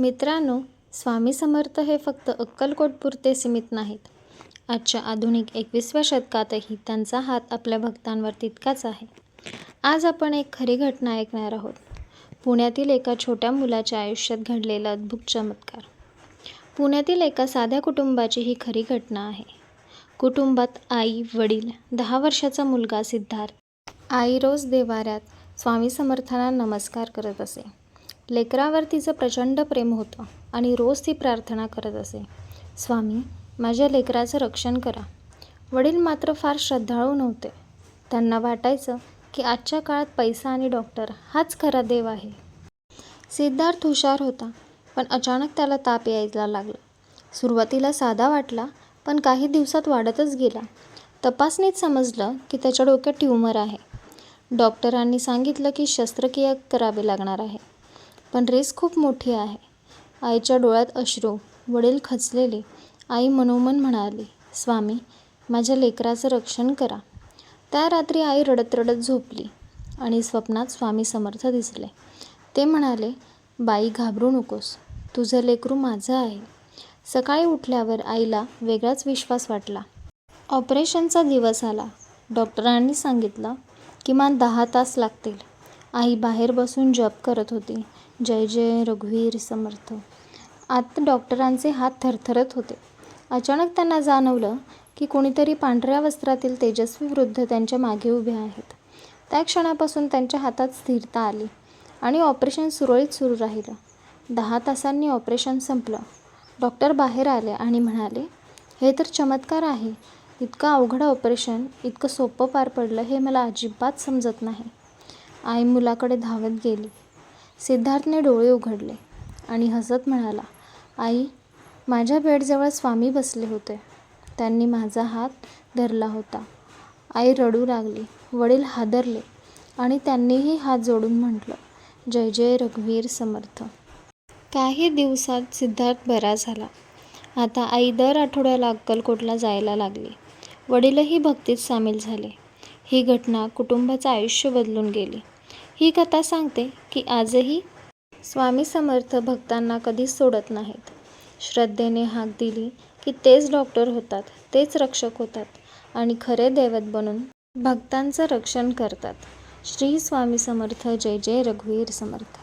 मित्रांनो स्वामी समर्थ हे फक्त अक्कलकोटपुरते सीमित नाहीत. आजच्या आधुनिक एकविसव्या शतकातही त्यांचा हात आपल्या भक्तांवर तितकाच आहे. आज आपण एक खरी घटना ऐकणार आहोत. पुण्यातील एका छोट्या मुलाच्या आयुष्यात घडलेला अद्भुत चमत्कार. पुण्यातील एका साध्या कुटुंबाची ही खरी घटना आहे. कुटुंबात आई वडील दहा वर्षाचा मुलगा सिद्धार्थ. आई रोज देवाऱ्यात स्वामी समर्थांना नमस्कार करत असे. लेकरावर तिचं प्रचंड प्रेम होतं आणि रोज ती प्रार्थना करत असे. स्वामी माझ्या लेकराचं रक्षण करा. वडील मात्र फार श्रद्धाळू नव्हते. त्यांना वाटायचं की आजच्या काळात पैसा आणि डॉक्टर हाच खरा देव आहे. सिद्धार्थ हुशार होता पण अचानक त्याला ताप यायला लागला. सुरुवातीला साधा वाटला पण काही दिवसात वाढतच गेला. तपासणीत समजलं की त्याच्या डोक्यात ट्यूमर आहे. डॉक्टरांनी सांगितलं की शस्त्रक्रिया करावी लागणार आहे. पण रेस खूप मोठी आहे. आईच्या डोळ्यात अश्रू वडील खचलेले. आई मनोमन म्हणाली स्वामी माझ्या लेकराचं रक्षण करा. त्या रात्री आई रडत रडत झोपली आणि स्वप्नात स्वामी समर्थ दिसले. ते म्हणाले बाई घाबरू नकोस. तुझं लेकरू माझं आहे. सकाळी उठल्यावर आईला वेगळाच विश्वास वाटला. ऑपरेशनचा दिवस आला. डॉक्टरांनी सांगितलं किमान दहा तास लागतील. आई बाहेर बसून जप करत होती. जय जय रघुवीर समर्थ. आत डॉक्टरांचे हात थरथरत होते. अचानक त्यांना जाणवलं की कोणीतरी पांढऱ्या वस्त्रातील तेजस्वी वृद्ध त्यांच्या मागे उभे आहेत. त्या क्षणापासून त्यांच्या हातात स्थिरता आली आणि ऑपरेशन सुरळीत सुरू राहिलं. दहा तासांनी ऑपरेशन संपलं. डॉक्टर बाहेर आले आणि म्हणाले हे तर चमत्कार आहे. इतकं अवघड ऑपरेशन इतकं सोपं पार पडलं हे मला अजिबात समजत नाही. आई मुलाकडे धावत गेली. सिद्धार्थने डोळे उघडले आणि हसत म्हणाला आई माझ्या बेडजवळ स्वामी बसले होते. त्यांनी माझा हात धरला होता. आई रडू लागली वडील हादरले आणि त्यांनीही हात जोडून म्हटलं जय जय रघुवीर समर्थ. काही दिवसात सिद्धार्थ बरा झाला. आता आई दर आठवड्याला अक्कलकोटला जायला लागली. वडीलही भक्तीत सामील झाले. ही घटना कुटुंबाचं आयुष्य बदलून गेली. ही कथा सांगते की आजही स्वामी समर्थ भक्तांना कधीच सोडत नाहीत. श्रद्धेने हाक दिली की तेच डॉक्टर होतात तेच रक्षक होतात आणि खरे दैवत बनून भक्तांचं रक्षण करतात. श्री स्वामी समर्थ जय जय रघुवीर समर्थ.